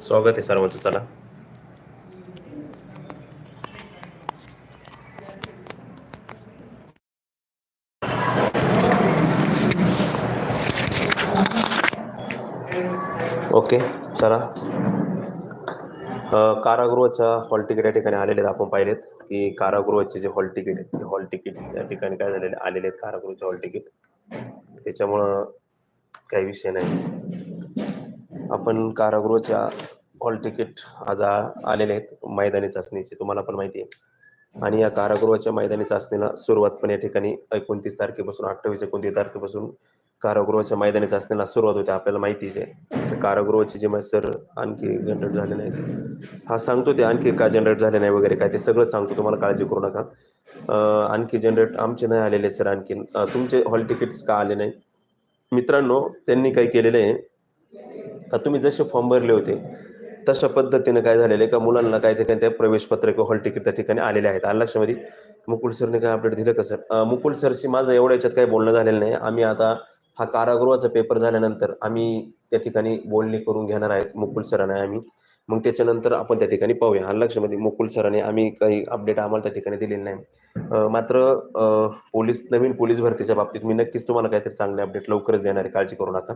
स्वागत आहे सर्वांचं चला. ओके चला. अ, कारागृहाच्या हॉल तिकीट या ठिकाणी आलेले आहेत आपण पाहिलेत की कारागृहाचे जे हॉल तिकीट आहेत ते हॉल तिकीट या ठिकाणी काय झालेले आलेले आहेत कारागृहाचे हॉल तिकीट त्याच्यामुळं काही विषय नाही. आपण कारागृहाच्या हॉल तिकीट आज आलेले आहेत. मैदानी चाचणीचे तुम्हाला पण माहिती आहे. आणि या कारागृहाच्या मैदानी चाचणीला सुरुवात पण या ठिकाणी एकोणतीस तारखेपासून अठ्ठावीस एकोणतीस तारखेपासून कारागृहाच्या मैदानी चाचणीला सुरुवात होते आपल्याला माहितीच आहे. तर कारागृहाचे जे सर आणखी जनरेट झाले नाही हा सांगतो ते आणखी का जनरेट झाले नाही वगैरे काय ते सगळं सांगतो तुम्हाला काळजी करू नका. आणखी जनरेट आमचे नाही आलेले सर आणखी तुमचे हॉल तिकीट्स का आले नाही मित्रांनो त्यांनी काय केलेलं आहे का तुम्ही जसे फॉर्म भरले होते तशा पद्धतीनं काय झालेलं आहे? का मुलांना काय ते त्या प्रवेश पत्र किंवा हॉल तिकीट त्या ठिकाणी आलेले आहेत? आलं लक्षामध्ये मुकुल सरने काय अपडेट दिलं का सर मुकुल सरशी माझं एवढ्या याच्यात काही बोलणं झालेलं नाही. आम्ही आता हा कारागृहाचा पेपर झाल्यानंतर आम्ही त्या ठिकाणी बोलणी करून घेणार आहेत मुकुल सरांना आम्ही. मग त्याच्यानंतर आपण त्या ठिकाणी पाहूया. हा लक्षामध्ये मुकुल सरांनी आम्ही काही अपडेट आम्हाला त्या ठिकाणी दिलेली नाही. मात्र पोलीस नवीन पोलीस भरतीच्या बाबतीत मी नक्कीच तुम्हाला काहीतरी चांगले अपडेट लवकरच देणार आहे. काळजी करू नका.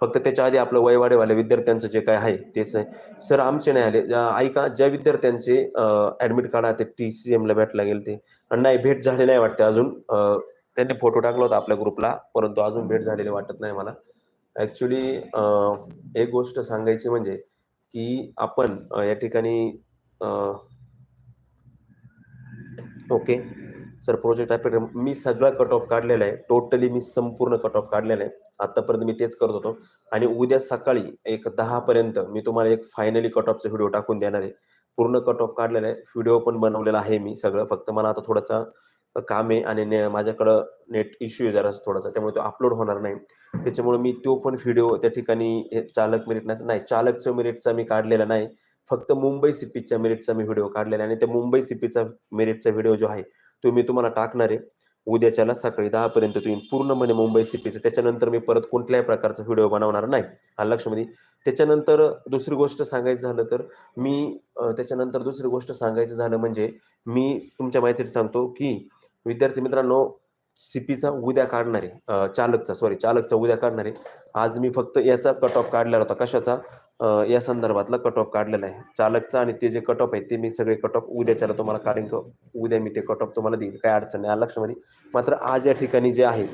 फक्त त्याच्या आधी आपलं वयवाडेवाले विद्यार्थ्यांचं जे काय आहे तेच आहे सर आमचे नाही आले. ऐका ज्या विद्यार्थ्यांचे ऍडमिट कार्ड आहे ते टी सी एमला भेटला गेले ते आणि नाही भेट झाले नाही वाटते अजून. त्यांनी फोटो टाकला होता आपल्या ग्रुपला परंतु अजून भेट झालेली वाटत नाही मला. ऍक्च्युली एक गोष्ट सांगायची म्हणजे की आपण या ठिकाणी ओके. सर प्रोजेक्ट आहे मी सगळा कट ऑफ काढलेला आहे. टोटली मी संपूर्ण कट ऑफ काढलेला आहे. आतापर्यंत मी तेच करत होतो. आणि उद्या सकाळी एक दहा पर्यंत मी तुम्हाला एक फायनली कट ऑफचा व्हिडिओ टाकून देणार आहे. पूर्ण कट ऑफ काढलेला आहे. व्हिडिओ पण बनवलेला आहे मी सगळं. फक्त मला आता थोडासा काम आहे आणि ने- माझ्याकडं नेट इश्यू आहे जरा थोडासा. त्यामुळे तो अपलोड होणार नाही. त्याच्यामुळे मी तो पण व्हिडिओ त्या ठिकाणी हे चालक मेरिट नाही चालकचं मेरिटचा मी काढलेला नाही. फक्त मुंबई सिपीच्या मेरिटचा मी व्हिडिओ काढलेला आहे. आणि त्या मुंबई सिपीचा मेरिटचा व्हिडिओ जो आहे तो मी तुम्हाला टाकणार आहे. उद्याच्याला सकाळी दहा पर्यंत तुम्ही पूर्णपणे मुंबई सिपीचं त्याच्यानंतर मी परत कोणत्याही प्रकारचा व्हिडिओ बनवणार नाही. आलं लक्षामध्ये त्याच्यानंतर दुसरी गोष्ट सांगायचं झालं तर मी त्याच्यानंतर दुसरी गोष्ट सांगायचं झालं म्हणजे मी तुमच्या माहितीसाठी सांगतो की विद्यार्थी मित्रांनो सीपीचा उद्या काढणार आहे चालकचा सॉरी चालकचा उद्या काढणार. आहे आज मी फक्त याचा कट ऑफ काढलेला होता. कशाचा? या संदर्भातला कट ऑफ काढलेला आहे. चालकचा आणि ते जे कट ऑफ आहे ते मी सगळे कट ऑफ उद्याच्याला तुम्हाला कारण उद्या मी ते कट ऑफ तुम्हाला देईल काय अडचण नाही. लक्षामध्ये मात्र आज या ठिकाणी जे आहे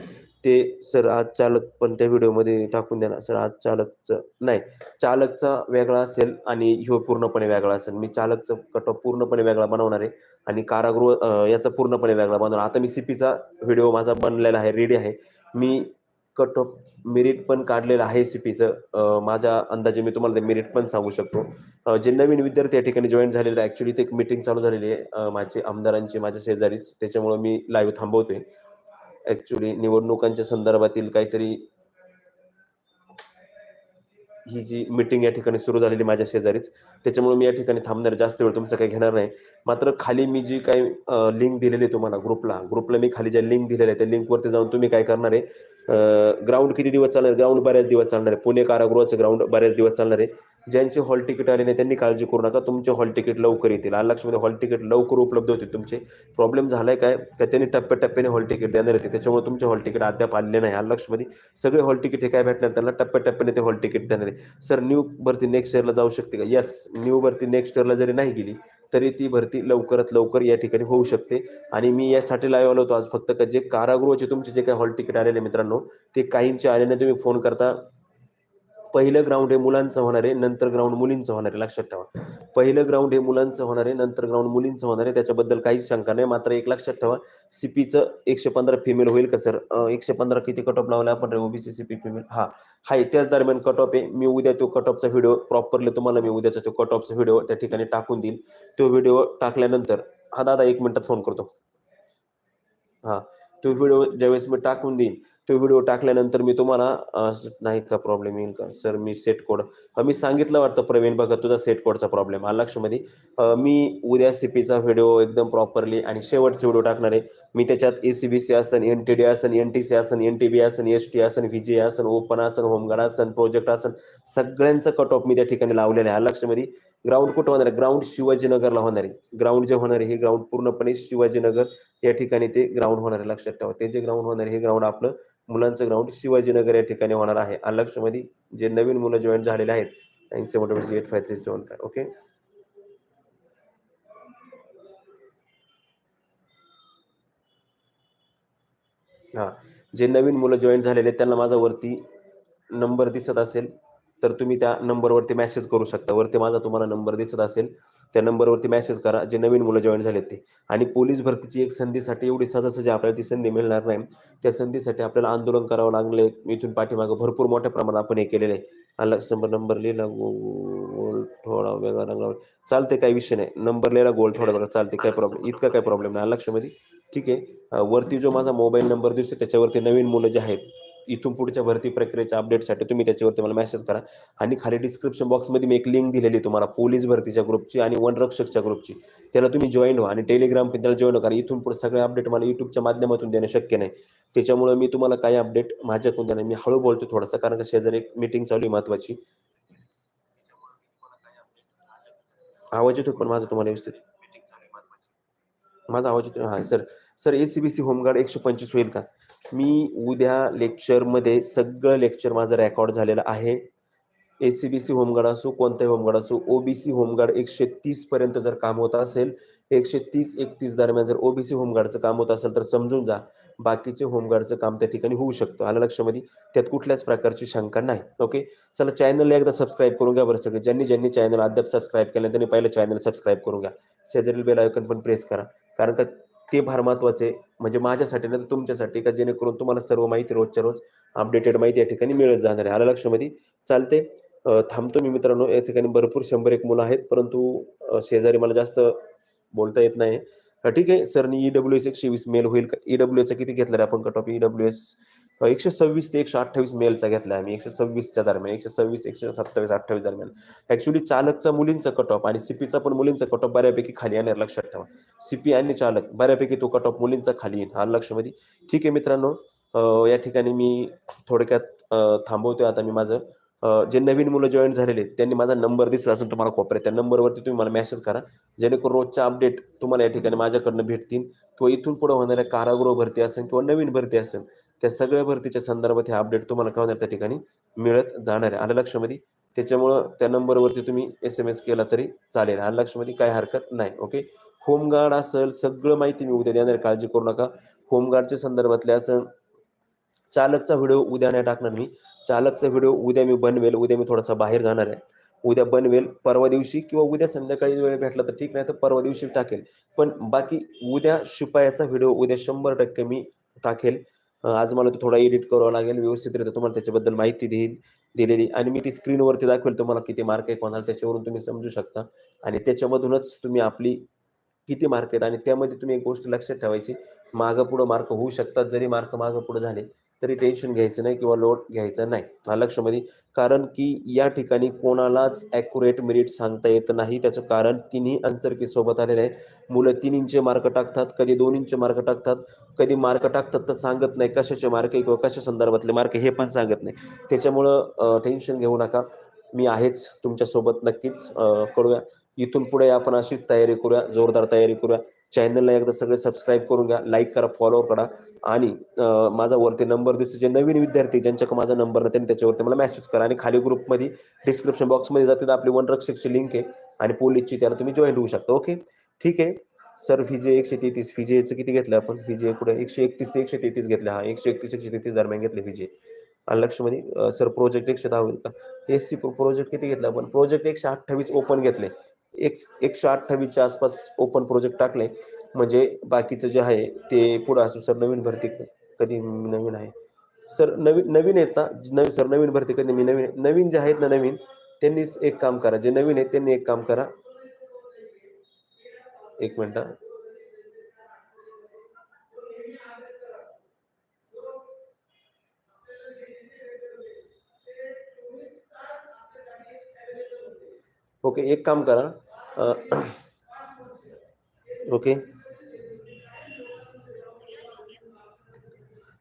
ते सर आज चालक पण त्या व्हिडिओमध्ये टाकून देणार. सर आज चालकचं नाही चालकचा वेगळा असेल आणि ह्यो पूर्णपणे वेगळा असेल. मी चालकचं कट ऑफ पूर्णपणे वेगळा बनवणार आहे आणि कारागृह याचा पूर्णपणे वेगळा बनवणार. आता मी सीपीचा व्हिडिओ माझा बनलेला आहे रेडी आहे. मी कट ऑफ मेरिट पण काढलेलं आहे सीपीचं माझ्या अंदाजे मी तुम्हाला ते मेरिट पण सांगू शकतो. जे नवीन विद्यार्थी या ठिकाणी जॉईन झालेले आहे ऍक्च्युली ते एक मीटिंग चालू झालेली आहे. माझे आमदारांची माझ्या शेजारीच. त्याच्यामुळे मी लाईव्ह थांबवतोय. ऍक्च्युली निवडणुकांच्या संदर्भातील काहीतरी ही जी मीटिंग या ठिकाणी सुरू झालेली माझ्या शेजारीच. त्याच्यामुळे मी या ठिकाणी थांबणार जास्त वेळ तुमचं काही घेणार नाही. मात्र खाली मी जी काही लिंक दिलेली आहे तुम्हाला ग्रुपला ग्रुपला मी खाली ज्या लिंक दिलेल्या आहे त्या लिंकवरती जाऊन तुम्ही काय करणार आहे ग्राउंड किती दिवस चालणार? ग्राउंड बऱ्याच दिवस चालणार. आहे पुणे कारागृहाचं ग्राउंड बऱ्याच दिवस चालणार आहे. ज्यांचे हॉल तिकीट आले नाही त्यांनी काळजी करू नका. तुमचे हॉल तिकीट लवकर येतील. आलक्षमध्ये लक्षामध्ये हॉल तिकीट लवकर उपलब्ध होतील तुमचे. प्रॉब्लेम झालाय काय? का त्यांनी टप्प्याटप्प्याने हॉल तिकीट देणार होते. त्याच्यामुळे तुमचे हॉल तिकीट अद्याप आले नाही. आलक्षमध्ये लक्षामध्ये? सगळे हॉल तिकीट हे काय भेटणार? त्यांना टप्प्याटप्प्याने ते हॉल तिकीट देणार आहे. सर न्यू भरती नेक्स्ट इयरला जाऊ शकते का? येस न्यू भरती नेक्स्ट इयरला जरी नाही गेली तरी ती भरती लवकरात लवकर या ठिकाणी होऊ शकते. आणि मी यासाठी लाईव्ह आलो होतो आज फक्त का जे कारागृहाचे तुमचे जे काही हॉल तिकीट आलेले मित्रांनो ते काहींचे आलेले तुम्ही फोन करता. पहिलं ग्राउंड हे मुलांचं होणार आहे नंतर ग्राउंड मुलींचं होणार आहे. लक्षात ठेवा. पहिलं ग्राउंड हे मुलांचं होणार आहे नंतर ग्राउंड मुलींचं होणार आहे. त्याच्याबद्दल काहीच शंका नाही. मात्र एक लक्षात ठेवा सीपीचं एकशे पंधरा फिमेल होईल का सर एकशे पंधरा किती कट ऑफ लावला आपण ओबीसी सीपी फिमेल हा. हाय त्याच दरम्यान कट ऑफ आहे. मी उद्या तो कट ऑफचा व्हिडिओ प्रॉपरली तुम्हाला मी उद्याचा तो कट ऑफचा व्हिडिओ त्या ठिकाणी टाकून देईल तो व्हिडिओ टाकल्यानंतर हा दादा एक मिनिटात फोन करतो. हा. तो व्हिडिओ ज्यावेळेस मी टाकून देईन तो व्हिडिओ टाकल्यानंतर मी तुम्हाला नाही का प्रॉब्लेम येईल का? सर मी सेट कोड मी सांगितलं वाटतं प्रवीण बघा तुझा सेट कोडचा प्रॉब्लेम आला लक्षमध्ये. मी उद्या सीपीचा व्हिडिओ एकदम प्रॉपरली आणि शेवटचा व्हिडिओ टाकणार आहे. मी त्याच्यात ए सी बी सी असन एन टी डी असन एन टी सी असन एन टी बी असन एस टी असन व्हीजे असन ओपन असन होमगार्ड असन प्रोजेक्ट असन सगळ्यांचं कट ऑफ मी त्या ठिकाणी लावलेलं आहे. लक्षामध्ये ग्राउंड कुठं होणार आहे? ग्राउंड शिवाजीनगरला होणार आहे. ग्राउंड जे होणार आहे हे ग्राउंड पूर्णपणे शिवाजीनगर या ठिकाणी ते ग्राउंड होणार आहे. लक्षात ठेवा. ते जे ग्राउंड होणार आहे हे ग्राउंड आपलं मुलांचं ग्राउंड शिवाजीनगर या ठिकाणी होणार आहे. आणि लक्षामध्ये जे नवीन मुलं जॉईन झालेले आहेत nine seven double eight five three seven five okay हा. जे नवीन मुलं जॉईन झालेले आहेत, त्यांना माझा वरती नंबर दिसत असेल तर तुम्ही त्या नंबरवरती मेसेज करू शकता. वरती माझा तुम्हाला नंबर दिसत असेल त्या नंबरवरती मेसेज करा. जे नवीन मुलं जॉईन झालेत ते. आणि पोलीस भरतीची एक संधीसाठी एवढी सहजासहजी आपल्याला ती संधी मिळणार नाही. त्या संधीसाठी आपल्याला आंदोलन करावं लागले इथून पाठीमागं भरपूर मोठ्या प्रमाणात आपण हे केलेलं आहे. आला शंभर नंबर लिहिला गोल थोडा वेगळा रंगा चालते काही विषय नाही. नंबर लिहिला गोल थोडा वेगळा. चालते काय प्रॉब्लेम इतका काय प्रॉब्लेम नाही. लक्षामध्ये? ठीक आहे. वरती जो माझा मोबाईल नंबर दिसतो त्याच्यावरती नवीन मुलं जे आहेत इथून पुढच्या भरती प्रक्रियेच्या अपडेटसाठी तुम्ही त्याच्यावरती मला मेसेज करा. आणि खाली डिस्क्रिप्शन बॉक्समध्ये मी एक लिंक दिलेली तुम्हाला पोलीस भरतीच्या ग्रुपची आणि वनरक्षकच्या ग्रुपची त्याला तुम्ही जॉईन व्हा आणि टेलिग्राम पण त्याला जॉईन करा इथून पुढे सगळे अपडेट मला युट्यूबच्या माध्यमातून देणं शक्य नाही. त्याच्यामुळे मी तुम्हाला काही अपडेट माझ्याकडून देणार मी हळू बोलतो थोडासा कारण का शेजारी एक मीटिंग चालू आहे महत्वाची. आवाज येतो पण माझा तुम्हाला व्यवस्थित. माझा आवाज येतो हा sir sir A C B C home guard एकशे पंचवीस होईल का? मी उद्या लेक्चरमध्ये सगळं लेक्चर माझं रेकॉर्ड झालेलं आहे. A C B C home guard असो कोणताही होमगार्ड असो ओबीसी होमगार्ड एकशे तीस पर्यंत जर काम होत असेल एकशे तीस एकतीस दरम्यान जर ओबीसी होमगार्डचं काम होत असेल तर समजून जा बाकीचे होमगार्डचं काम त्या ठिकाणी होऊ शकतं. आलं लक्षामध्ये त्यात कुठल्याच प्रकारची शंका नाही. ओके चला चॅनलला एकदा सबस्क्राईब करून घ्या बरं सगळे. ज्यांनी ज्यांनी चॅनल अद्याप सबस्क्राईब केलं त्यांनी पहिलं चॅनल सबस्क्राईब करून घ्या. शेजारील बेल आयकन पण प्रेस करा. कारण का ते फार महत्त्वाचे म्हणजे माझ्यासाठी नाही तर तुमच्यासाठी का जेणेकरून तुम्हाला सर्व माहिती रोजच्या रोज अपडेटेड माहिती या ठिकाणी मिळत जाणार आहे. आलं लक्षामध्ये चालते थांबतो मी मित्रांनो. या ठिकाणी भरपूर शंभर एक मुलं आहेत परंतु शेजारी मला जास्त बोलता येत नाही. ठीक आहे. सरनी ईडब्ल्यू एस एकशे वीस मेल होईल का? ईडब्ल्यू एसचा किती घेतला आहे आपण कट ऑफ ईडब्ल्यू एस एकशे सव्वीस ते एकशे अठ्ठावीस मेलचा घेतला आम्ही. एकशे सव्वीसच्या दरम्यान एकशे सव्वीस एकशे सत्तावीस अठ्ठावीस दरम्यान. ऍक्च्युली चालकचा मुलींचा कट ऑफ आणि सीपीचा पण मुलींचा कट ऑफ बऱ्यापैकी खाली येणार लक्षात ठेवा. सीपी आणि चालक बऱ्यापैकी तो कट ऑफ मुलींचा खाली येईल हा लक्षामध्ये. ठीक आहे मित्रांनो या ठिकाणी मी थोडक्यात थांबवतोय. आता मी माझं जे नवीन मुलं जॉईन झालेले आहेत, त्यांनी माझा नंबर दिसला असेल तुम्हाला कोपऱ्यात त्या नंबरवरती तुम्ही मला मेसेज करा. जेणेकरून रोजच्या अपडेट तुम्हाला या ठिकाणी माझ्याकडनं भेटतील किंवा इथून पुढे होणाऱ्या कारागृह भरती असेल किंवा नवीन भरती असेल त्या सगळ्या भरतीच्या संदर्भात हे अपडेट तुम्हाला काय होणार त्या ठिकाणी मिळत जाणार आहे. आलं लक्षामध्ये? त्याच्यामुळं त्या नंबरवरती तुम्ही एस एम एस केला तरी चालेल. आलं लक्षामध्ये काय हरकत नाही. ओके होमगार्ड असेल सगळं माहिती मी उद्या देणार काळजी करू नका. होमगार्डच्या संदर्भातले असं चालकचा व्हिडिओ उद्या नाही टाकणार मी. चालकचा व्हिडिओ उद्या मी बनवेल. उद्या मी थोडासा बाहेर जाणार आहे. उद्या बनवेल. परवा दिवशी किंवा उद्या संध्याकाळी वेळ भेटला तर ठीक नाही तर परवा दिवशी टाकेल. पण बाकी उद्या शिपायाचा व्हिडिओ उद्या शंभर टक्के मी टाकेल. आज मला तो थोडा एडिट करावा लागेल व्यवस्थितरित्या तुम्हाला त्याच्याबद्दल माहिती देईल दिलेली. आणि मी ती स्क्रीनवरती दाखवेल तुम्हाला किती मार्क आहे कोणाला त्याच्यावरून तुम्ही समजू शकता. आणि त्याच्यामधूनच तुम्ही आपली किती मार्क आहेत आणि त्यामध्ये तुम्ही एक गोष्ट लक्षात ठेवायची मागं पुढं मार्क होऊ शकतात जरी मार्क मागं पुढं झाले तरी टेन्शन घ्यायचं नाही किंवा लोड घ्यायचं नाही. हा लक्षामध्ये. कारण की या ठिकाणी कोणालाच ॲक्युरेट मेरिट सांगता येत नाही. त्याचं कारण तिन्ही आन्सर सोबत आलेले आहे मुलं तीन इंचे मार्क टाकतात कधी दोन इंचे मार्क टाकतात कधी मार्क टाकतात तर सांगत नाही कशाचे मार्क आहे किंवा कशा संदर्भातले मार्क हे पण सांगत नाही. त्याच्यामुळं टेन्शन घेऊ नका. मी आहेच तुमच्यासोबत नक्कीच. करूया. इथून पुढे आपण अशीच तयारी करूया जोरदार तयारी करूया. चॅनलला एकदा सगळे सबस्क्राईब करून घ्या लाईक करा फॉलो करा. आणि माझा वरती नंबर दिसतो जे नवीन विद्यार्थी ज्यांच्याकडे माझा नंबर नाही त्यांनी त्याच्यावरती मला मेसेज करा. आणि खाली ग्रुपमध्ये डिस्क्रिप्शन बॉक्समध्ये जाते तर आपली वनरक्षकची लिंक आहे. आणि पोलीसची त्याला तुम्ही जॉईन होऊ शकता ओके ठीक आहे? सर फिजे एकशे तेहतीस. फिजेचं किती घेतलं आपण? फिजे कुठे? एकशे एकतीस ते एकशे तेहतीस घेतलं. हा एकशे एकतीस एकशे तेहतीस दरम्यान घेतले फिजे लक्षमध्ये सर प्रोजेक्ट एकशे दहा होईल का? एस सी प्रोजेक्ट किती घेतला आपण? प्रोजेक्ट एकशे अठ्ठावीस ओपन घेतले. एक एकशे अठ्ठावीसच्या आसपास ओपन प्रोजेक्ट टाकले. म्हणजे बाकीचं जे आहे ते पुढं असू सर नवीन भरती क- कधी नवीन आहे. सर नवीन नवीन आहेत ना नवीन सर नवीन भरती कधी मी नवीन नवीन जे आहेत ना नवीन त्यांनीच एक काम करा. जे नवीन आहेत त्यांनी एक काम करा. एक मिनटं. ओके एक काम करा. ओके.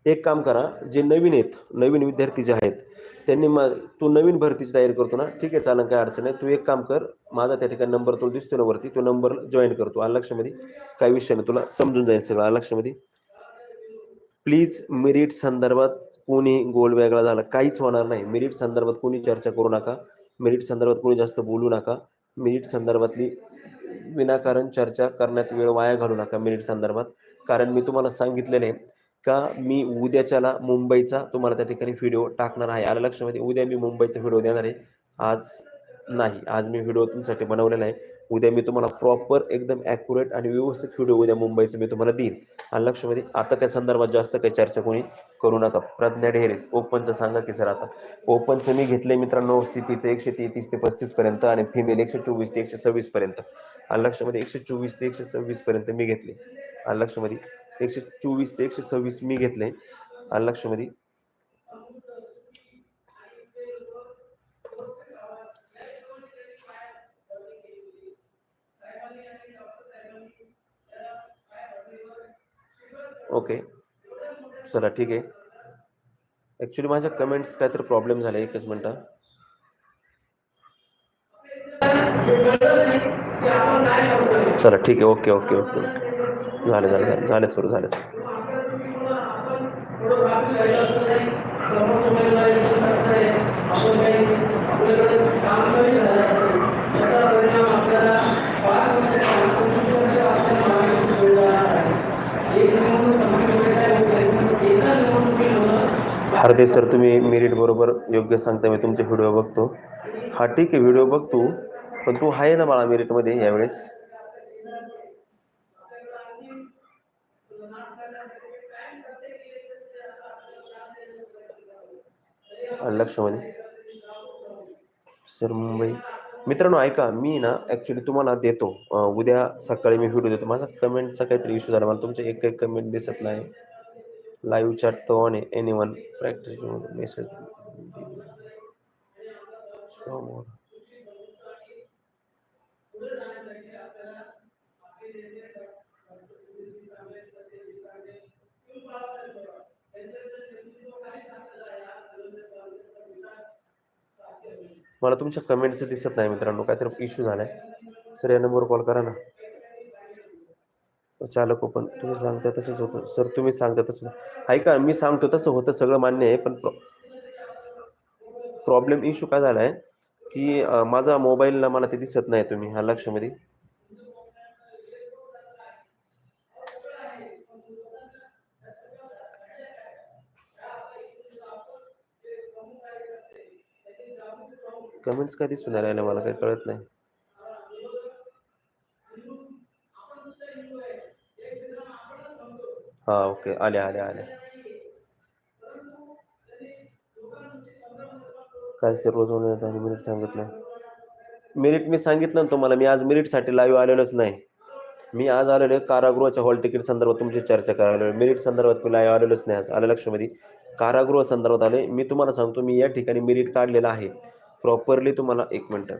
एक काम करा जे नवीन आहेत नवीन विद्यार्थी जे आहेत त्यांनी मग तू नवीन भरतीची तयारी करतो ना ठीक आहे चालन काय अडचण आहे तू एक काम कर माझा त्या ठिकाणी नंबर तुला दिसतो ना वरती तो नंबर जॉईन करतो आलं लक्षामध्ये? काही विषय नाही तुला समजून जाईल सगळं आलं लक्षामध्ये? प्लीज मेरिट संदर्भात कोणी गोल वेगळा झाला काहीच होणार नाही. मेरिट संदर्भात कोणी चर्चा करू नका. मेरिट संदर्भात कोणी जास्त बोलू नका. मेरिट संदर्भातली विनाकारण चर्चा करण्यात वेळ वाया घालू नका मेरिट संदर्भात. कारण मी तुम्हाला सांगितलेलं आहे का मी उद्याच्याला मुंबईचा तुम्हाला त्या ठिकाणी व्हिडिओ टाकणार आहे. आलं लक्षामध्ये म्हणजे उद्या मी मुंबईचा व्हिडिओ देणार आहे. आज नाही. आज मी व्हिडिओ तुमच्यासाठी बनवलेला आहे. उद्या मी तुम्हाला प्रॉपर एकदम ॲक्युरेट आणि व्यवस्थित व्हिडिओ उद्या मुंबईचं मी तुम्हाला देईन. आणि लक्षामध्ये आता त्या संदर्भात जास्त काही चर्चा कोणी करू नका. प्रज्ञा ढेरेस ओपनचं सांगा की सर आता. ओपनचं मी घेतले मित्रांनो सिटीचं एकशे तेहतीस ते पस्तीस पर्यंत आणि फिमेल एकशे चोवीस ते एकशे सव्वीस पर्यंत. आणि लक्षामध्ये एकशे चोवीस ते एकशे सव्वीस पर्यंत मी घेतले आणि लक्षामध्ये एकशे चोवीस ते एकशे सव्वीस मी घेतले आणि लक्षामध्ये ओके. चला, ठीक आहे. ॲक्च्युली माझ्या कमेंट्स काहीतरी प्रॉब्लेम झाले, एकच चला, ठीक आहे. Okay okay okay okay. सुरू सुरू. हार्दिक सर तुम्ही मेरिट बरोबर योग्य सांगता मी तुमचे व्हिडिओ बघतो. हा ठीक आहे व्हिडिओ बघतो. पण तू आहे ना मला मेरिटमध्ये यावेळेस? लक्षमध्ये? सर मुंबई. मित्रांनो ऐका मी ना ॲक्च्युली तुम्हाला देतो. उद्या सकाळी मी व्हिडिओ देतो. माझा कमेंटचा काहीतरी इश्यू झाला. मला तुमचे एक एक कमेंट दिसत नाही. लाईव्ह चॅट तो आणि आहे एनी वन प्रॅक्टिस मेसेज मला तुमच्या कमेंट्स दिसत नाही मित्रांनो. काहीतरी इश्यू झालाय. सर या नंबरवर कॉल करा ना. चालक हो, ओपन तुम्ही सांगता तसंच होतं. सर तुम्ही सांगता तसं ऐका मी सांगतो तसं होतं सगळं मान्य आहे पण प्रॉब्लेम इश्यू काय झाला आहे की माझा मोबाईलला मला ते दिसत नाही तुम्ही हा लक्षामध्ये कमेंट्स काय दिसून नाही राहिल्या मला काही कळत नाही. हा ओके आल्या आल्या आल्या काय सर रोज आणि मिनिट सांगितलं मिनिट मी सांगितलं ना तुम्हाला मी आज मिनिटसाठी लाईव्ह आलेलोच नाही मी आज आलेलो कारागृहाच्या हॉल तिकीट संदर्भात तुमची चर्चा करायला मिरिट संदर्भात मी लाईव्ह आलेलोच नाही आज आलं लक्षामध्ये कारागृह संदर्भात आले मी तुम्हाला सांगतो मी या ठिकाणी मिरिट काढलेलं आहे प्रॉपरली तुम्हाला एक मिनटं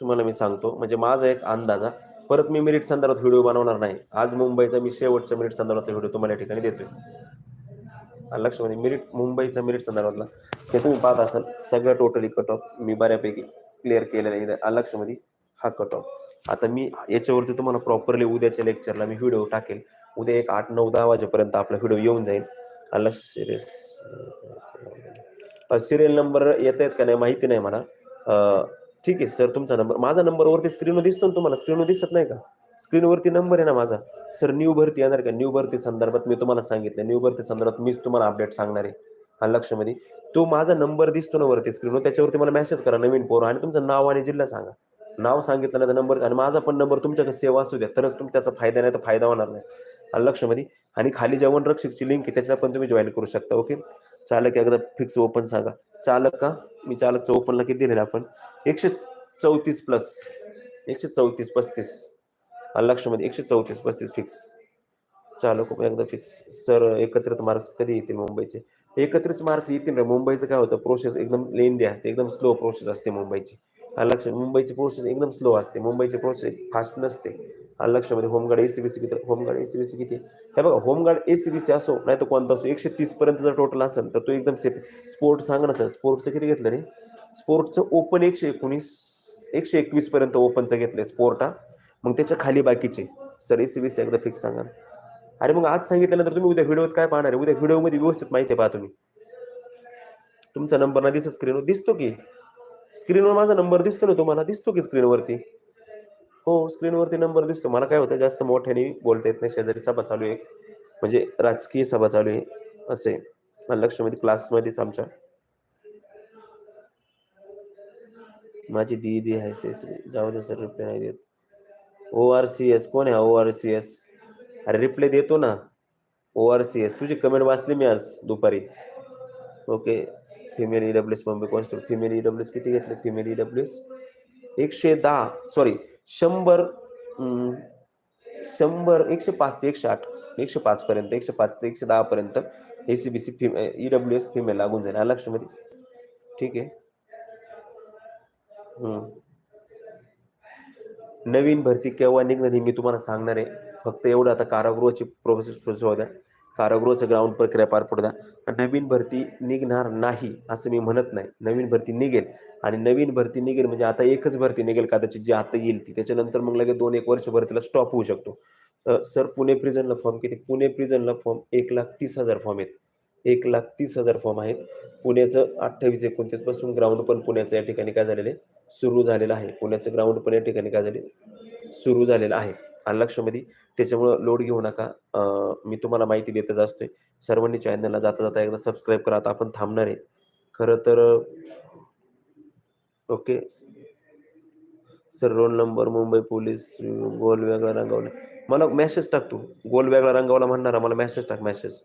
तुम्हाला मी सांगतो म्हणजे माझा एक अंदाजा. परत मी मेरिट संदर्भात व्हिडिओ बनवणार नाही. आज मुंबईचा मी शेवटच्या मेरिट संदर्भातला व्हिडिओ तुम्हाला या ठिकाणी देतोय. लक्ष म्हणजे मेरिट मुंबईचा मेरिट संदर्भातला हे तुम्ही पाहत असाल सगळं टोटली कट ऑफ मी बऱ्यापैकी क्लिअर केलेलं आहे. आ म्हणजे हा कट ऑफ आता मी याच्यावरती तुम्हाला प्रॉपरली उद्याच्या लेक्चरला मी व्हिडिओ टाकेल. उद्या एक आठ नऊ दहा वाजेपर्यंत आपला व्हिडिओ येऊन जाईल. आला सिरियस सिरियल नंबर येत आहेत का नाही माहिती नाही मला ठीक आहे सर तुमचा नंबर माझा नंबर वरती स्क्रीनवर दिसतो ना तुम्हाला? स्क्रीनवर दिसत नाही का? स्क्रीनवरती नंबर आहे ना माझा. सर न्यू भरती येणार का? न्यू भरती संदर्भात मी तुम्हाला सांगितलं. न्यू भरती संदर्भात मीच तुम्हाला अपडेट सांगणार आहे. हा लक्षामध्ये. तो माझा नंबर दिसतो ना वरती स्क्रीनवर त्याच्यावरती मला मेसेज करा नवीन पोरं आणि तुमचं नाव आणि जिल्हा सांगा. नाव सांगितलं ना तर नंबर आणि माझा पण नंबर तुमच्याकडे सेवा असू द्या. तरच तुम त्याचा फायदा नाही तर फायदा होणार नाही. हा लक्षामध्ये. आणि खाली जेवण रक्षकची लिंक आहे त्याच्याला पण तुम्ही जॉईन करू शकता ओके चालक एकदा फिक्स ओपन सांगा. चालक का? मी चालकचं ओपनला किती दिलेलं आपण? एकशे चौतीस प्लस एकशे चौतीस पस्तीस. लक्षामध्ये एकशे चौतीस पस्तीस फिक्स चालू खूप एकदा फिक्स सर एकत्रित मार्क्स कधी येतील मुंबईचे? एकत्रित मार्क्स येतील रे. मुंबईचं काय होतं? प्रोसेस एकदम लेंदी असते. एकदम स्लो प्रोसेस असते मुंबईची. लक्ष मुंबईची प्रोसेस एकदम स्लो असते. मुंबईची प्रोसेस फास्ट नसते. आलं लक्षामध्ये होमगार्ड एसीबीसी किती? होमगार्ड एसीबीसी किती? हे बघा होमगार्ड एसीबीसी असो नाही तर कोणता असो एकशे तीस पर्यंत जर टोटल असेल तर तो एकदम सेफ स्पोर्ट सांगा ना सर स्पोर्टचं किती घेतलं रे? स्पोर्टचं ओपन एकशे एकोणीस एकशे एकवीस पर्यंत ओपनचं घेतलंय स्पोर्ट हा. मग त्याच्याखाली बाकीचे. सर एसीबीसी एकदा फिक्स सांगा अरे मग आज सांगितल्यानंतर तुम्ही उद्या व्हिडिओत काय पाहणार आहे? उद्या व्हिडिओमध्ये व्यवस्थित माहिती पहा तुम्ही. तुमचा नंबर ना दिसत स्क्रीनवर दिसतो की? स्क्रीनवर माझा नंबर दिसतो ना तुम्हाला? दिसतो की स्क्रीनवरती हो स्क्रीनवरती नंबर दिसतो. मला काय होतं जास्त मोठ्याने बोलता येत नाही. शेजारी सभा चालू आहे. म्हणजे राजकीय सभा चालू आहे. असे लक्षमध्ये क्लासमध्येच आमच्या. माझी दीदी आहे से- जाऊ दे सर रिप्लाय नाही देत. ओ आर सी एस कोण आहे ओ आर सी एस अरे रिप्लाय देतो ना. ओ आर सी एस तुझी कमेंट वाचली मी आज दुपारी. Okay female E W S Bombay constable female E W S किती घेतले? फिमेल ई डब्ल्यू एस एकशे दहा सॉरी शंभर शंभर एकशे पाच ते एकशे आठ एकशे पाच पर्यंत एकशे पाच ते एकशे दहा पर्यंत ACBC female E W S female लागून जाईल. आलं लक्षामध्ये ठीक आहे. नवीन भरती केव्हा निघणार हे मी तुम्हाला सांगणार आहे. फक्त एवढं आता कारागृहाची प्रोसेस प्रोसेस होऊ द्या. कारागृहाचं ग्राउंड प्रक्रिया पार पडू द्या. नवीन भरती निघणार नाही असं मी म्हणत नाही. नवीन भरती निघेल. आणि नवीन भरती निघेल म्हणजे आता एकच भरती निघेल कदाचित जी आता येईल ती. त्याच्यानंतर मग लगेच दोन एक वर्ष भरतीला स्टॉप होऊ शकतो. सर पुणे प्रिझनला फॉर्म किती? पुणे प्रिझनला फॉर्म एक लाख तीस हजार फॉर्म आहेत. एक लाख तीस हजार फॉर्म आहेत. पुण्याचं अठ्ठावीस एकोणतीसपासून ग्राउंड पण पुण्याचं या ठिकाणी काय झालेलं आहे? सुरू झालेलं आहे. पुण्याचं ग्राउंड पण या ठिकाणी काय झाले सुरू झालेलं आहे. आणि लक्षामध्ये त्याच्यामुळं लोड घेऊ नका. मी तुम्हाला माहिती देतच असतोय. सर्वांनी चॅनलला जाता जाता एकदा सबस्क्राईब करा. आता आपण थांबणार आहे. खरं तर okay. Sir roll number Mumbai police गोल वेगळा रंगावला. मला मेसेज टाक तू. गोल वेगळा रंगावला म्हणणार मला मेसेज टाक मेसेज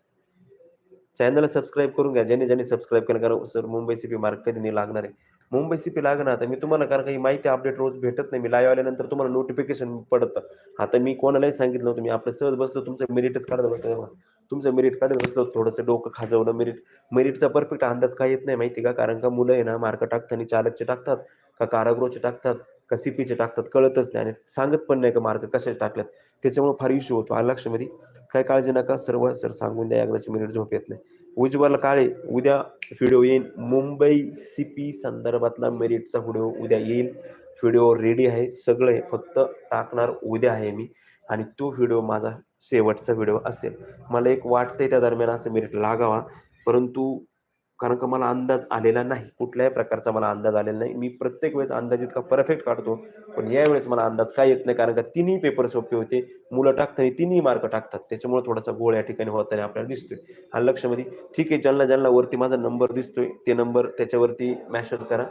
चॅनलला सबस्क्राईब करून घ्या. ज्यांनी ज्यांनी सबस्क्राईब केलं कारण सर मुंबई सीपी मार्क कधी नाही लागणार आहे. मुंबई सीपी लागणार आता मी तुम्हाला कारण काही माहिती अपडेट रोज भेटत नाही. मी लाईव्ह आल्यानंतर तुम्हाला नोटिफिकेशन पडतं. आता मी कोणालाही सांगितलं नव्हतं. मी आपलं सहज बसलो. तुमचं मेरिटच काढत बसलो. तुमचं मेरिट काढत बसलो. थोडंसं डोकं खाजवलं मेरिट मेरिटचा परफेक्ट अंदाज काय येत नाही माहिती का? कारण का मुलं आहे ना मार्क टाकताना चालकचे टाकतात का कारागृहचे टाकतात का सीपीचे टाकतात कळतच नाही. आणि सांगत पण नाही का मार्क कशाचे टाकल्यात. त्याच्यामुळे फार इश्यू होतो. आलं लक्षामध्ये? काय काळजी नका सर्व सर सांगून द्या एकदाची मिनिट झोप येत नाही. उज्ज्वल काळे उद्या व्हिडिओ येईल मुंबई सीपी संदर्भातला मेरिटचा व्हिडिओ उद्या येईल व्हिडिओ रेडी आहे. सगळे फक्त टाकणार उद्या आहे मी. आणि तो व्हिडिओ माझा शेवटचा व्हिडिओ असेल. मला एक वाटतंय त्या दरम्यान असं मेरिट लागावा. परंतु कारण का मला अंदाज आलेला नाही. कुठल्याही प्रकारचा मला अंदाज आलेला नाही. मी प्रत्येक वेळेस अंदाज इतका परफेक्ट काढतो. पण यावेळेस मला अंदाज काय येत नाही. कारण का तिन्ही पेपर सोपे होते. मुलं टाकताना तिन्ही मार्क टाकतात. त्याच्यामुळे थोडासा गोळ या ठिकाणी होताना आपल्याला दिसतोय. हा लक्षामध्ये ठीक आहे. ज्यांना ज्यांना वरती माझा नंबर दिसतोय ते नंबर त्याच्यावरती मॅसेज करा.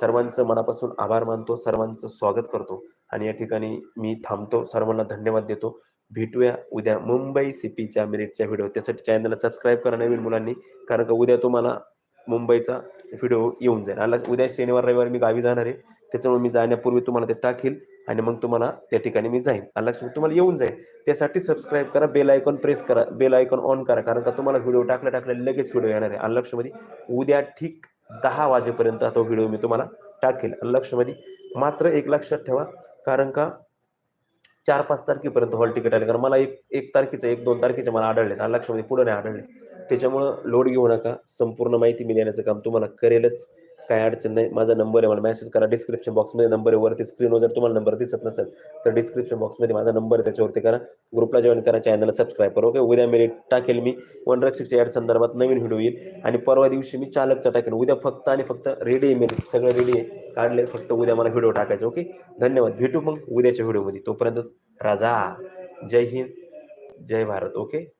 सर्वांचं मनापासून आभार मानतो. सर्वांचं स्वागत करतो. आणि या ठिकाणी मी थांबतो. सर्वांना धन्यवाद देतो. भेटूया उद्या मुंबई सिपीच्या मेरिटच्या व्हिडिओ त्यासाठी चॅनलला सबस्क्राईब करा नवीन मुलांनी. कारण का उद्या तुम्हाला मुंबईचा व्हिडिओ येऊन जाईल. आला उद्या शनिवार रविवार मी गावी जाणार आहे. त्याच्यामुळे मी जाण्यापूर्वी तुम्हाला ते टाकेल आणि मग तुम्हाला त्या ठिकाणी मी जाईन. आला लक्षात? तुम्हाला येऊन जाईल. त्यासाठी सबस्क्राईब करा बेल आयकॉन प्रेस करा बेल आयकॉन ऑन करा कारण का तुम्हाला व्हिडिओ टाकल्या टाकल्या लगेच व्हिडिओ येणार आहे. आलं उद्या ठीक दहा वाजेपर्यंत तो व्हिडिओ मी तुम्हाला टाकेल. आलं मात्र एक लक्षात ठेवा कारण का चार पाच तारखेपर्यंत हॉल तिकीट आले. कारण मला एक एक तारखेचं एक दोन तारखेचे मला आढळले आलं लक्षामध्ये? पुढे नाही आढळले. त्याच्यामुळं लोड घेऊ नका. संपूर्ण माहिती मी देण्याचं काम तुम्हाला करेलच. काय अडचण नाही. माझा नंबर आहे. मला मेसेज करा. डिस्क्रिप्शन बॉक्समध्ये नंबर आहे. वरती स्क्रीनवर जर तुम्हाला नंबर दिसत नसेल तर डिस्क्रिप्शन बॉक्समध्ये माझा नंबर आहे. त्याच्यावरती करा. ग्रुपला जॉईन करा. चॅनलला सबस्क्राईब करा. ओके उद्या मी टाकेल मी. वन रक्षकच्या ॲड संदर्भात नवीन व्हिडिओ येईल. आणि परवा दिवशी मी चालकचा टाकेल उद्या फक्त आणि फक्त रेडी आहे मी. सगळं रेडी आहे. काढले. फक्त उद्या मला व्हिडिओ टाकायचा. ओके धन्यवाद. भेटू मग उद्याच्या व्हिडिओमध्ये तोपर्यंत राजा. जय हिंद. जय भारत. ओके